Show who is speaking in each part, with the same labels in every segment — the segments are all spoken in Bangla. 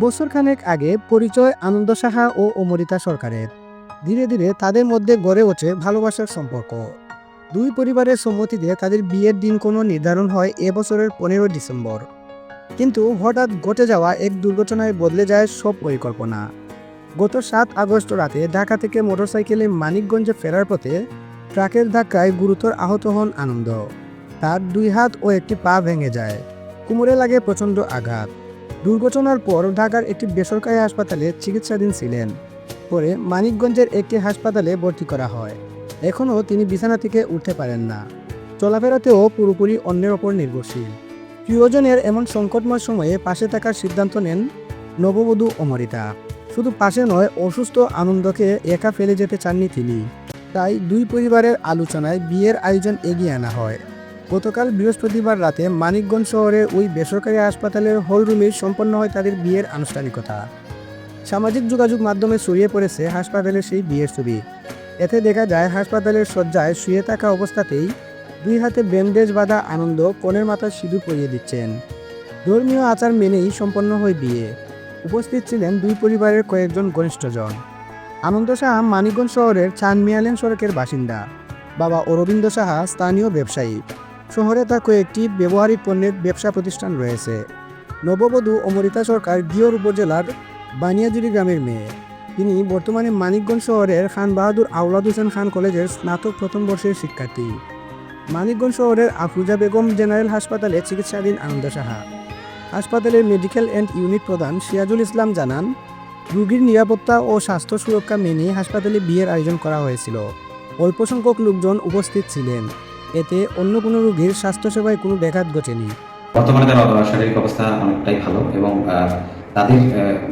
Speaker 1: বছরখানেক আগে পরিচয় আনন্দ সাহা ও অমরিতা সরকারের। ধীরে ধীরে তাদের মধ্যে গড়ে ওঠে ভালোবাসার সম্পর্ক। দুই পরিবারের সম্মতিতে তাদের বিয়ের দিন কোনো নির্ধারণ হয় এবছরের পনেরো ডিসেম্বর। কিন্তু হঠাৎ ঘটে যাওয়া এক দুর্ঘটনায় বদলে যায় সব পরিকল্পনা। গত সাত আগস্ট রাতে ঢাকা থেকে মোটরসাইকেলে মানিকগঞ্জে ফেরার পথে ট্রাকের ধাক্কায় গুরুতর আহত হন আনন্দ। তার দুই হাত ও একটি পা ভেঙে যায়। কোমরে লাগে প্রচণ্ড আঘাত। দুর্ঘটনার পর ঢাকার একটি বেসরকারি হাসপাতালে চিকিৎসাধীন ছিলেন। পরে মানিকগঞ্জের একটি হাসপাতালে ভর্তি করা হয়। এখনও তিনি বিছানা থেকে উঠতে পারেন না। চলাফেরাতেও পুরোপুরি অন্যের ওপর নির্ভরশীল। প্রিয়জনের এমন সংকটময় সময়ে পাশে থাকার সিদ্ধান্ত নেন নববধূ অমরিতা। শুধু পাশে নয়, অসুস্থ আনন্দকে একা ফেলে যেতে চাননি তিনি। তাই দুই পরিবারের আলোচনায় বিয়ের আয়োজন এগিয়ে আনা হয়। গতকাল বৃহস্পতিবার রাতে মানিকগঞ্জ শহরে ওই বেসরকারি হাসপাতালের হল রুমে সম্পন্ন হয় তাদের বিয়ের আনুষ্ঠানিকতা। সামাজিক যোগাযোগ মাধ্যমে ছড়িয়ে পড়েছে হাসপাতালের সেই বিয়ের ছবি। এতে দেখা যায়, হাসপাতালের শয্যায় শুয়ে থাকা অবস্থাতেই দুই হাতে ব্যান্ডেজ বাঁধা আনন্দ কনের মাথায় সিঁদুর পরিয়ে দিচ্ছেন। ধর্মীয় আচার মেনেই সম্পন্ন হয় বিয়ে। উপস্থিত ছিলেন দুই পরিবারের কয়েকজন ঘনিষ্ঠজন আনন্দ সাহা মানিকগঞ্জ শহরের চানমিয়ালেন সড়কের বাসিন্দা। বাবা অরবিন্দ সাহা, স্থানীয় ব্যবসায়ী। শহরে তার কয়েকটি ব্যবহারিক পণ্যের ব্যবসা প্রতিষ্ঠান রয়েছে। নববধূ অমরিতা সরকার গিয়র উপজেলার বানিয়াজুরি গ্রামের মেয়ে। তিনি বর্তমানে মানিকগঞ্জ শহরের খান বাহাদুর আউলাদ হোসেন খান কলেজের স্নাতক প্রথম বর্ষের শিক্ষার্থী। মানিকগঞ্জ শহরের আফরুজা বেগম জেনারেল হাসপাতালে চিকিৎসাধীন আনন্দ সাহা। হাসপাতালের মেডিকেল অ্যান্ড ইউনিট প্রধান সিরাজুল ইসলাম জানান, রোগীর নিরাপত্তা ও স্বাস্থ্য সুরক্ষা মেনে হাসপাতালে বিয়ের আয়োজন করা হয়েছিল। অল্প সংখ্যক লোকজন উপস্থিত ছিলেন। এতে অন্য কোনো রোগীর স্বাস্থ্যসেবায় কোনো ব্যাঘাত ঘটেনি।
Speaker 2: বর্তমানে তার শারীরিক অবস্থা অনেকটাই ভালো এবং তাদের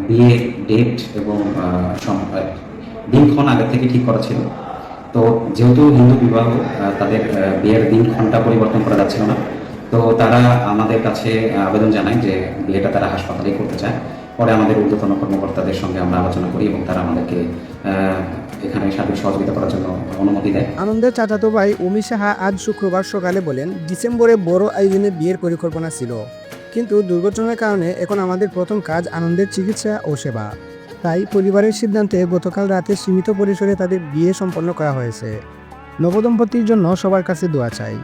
Speaker 2: বিয়ের ডেট এবং দিনক্ষণ আগে থেকে ঠিক করা ছিল। তো যেহেতু হিন্দু বিবাহ তাদের বিয়ের দিনক্ষণটা পরিবর্তন করা যাচ্ছিল না। তো তারা আমাদের কাছে আবেদন জানায় যে বিয়েটা তারা হাসপাতালেই করতে চায়। পরে আমাদের ঊর্ধ্বতন কর্মকর্তাদের সঙ্গে আমরা আলোচনা করি এবং তারা আমাদেরকে এখানে সার্বিক সহযোগিতা করার জন্য অনুমতি দেয়।
Speaker 1: আনন্দের চাচাতো ভাই অমি সাহা আজ শুক্রবার সকালে বলেন, ডিসেম্বরে বড় আয়োজনে বিয়ের পরিকল্পনা ছিল। কিন্তু দুর্ঘটনার কারণে এখন আমাদের প্রথম কাজ আনন্দের চিকিৎসা ও সেবা। তাই পরিবারের সিদ্ধান্তে গতকাল রাতে সীমিত পরিসরে তাদের বিয়ে সম্পন্ন করা হয়েছে। নবদম্পতির জন্য সবার কাছে দোয়া চাই।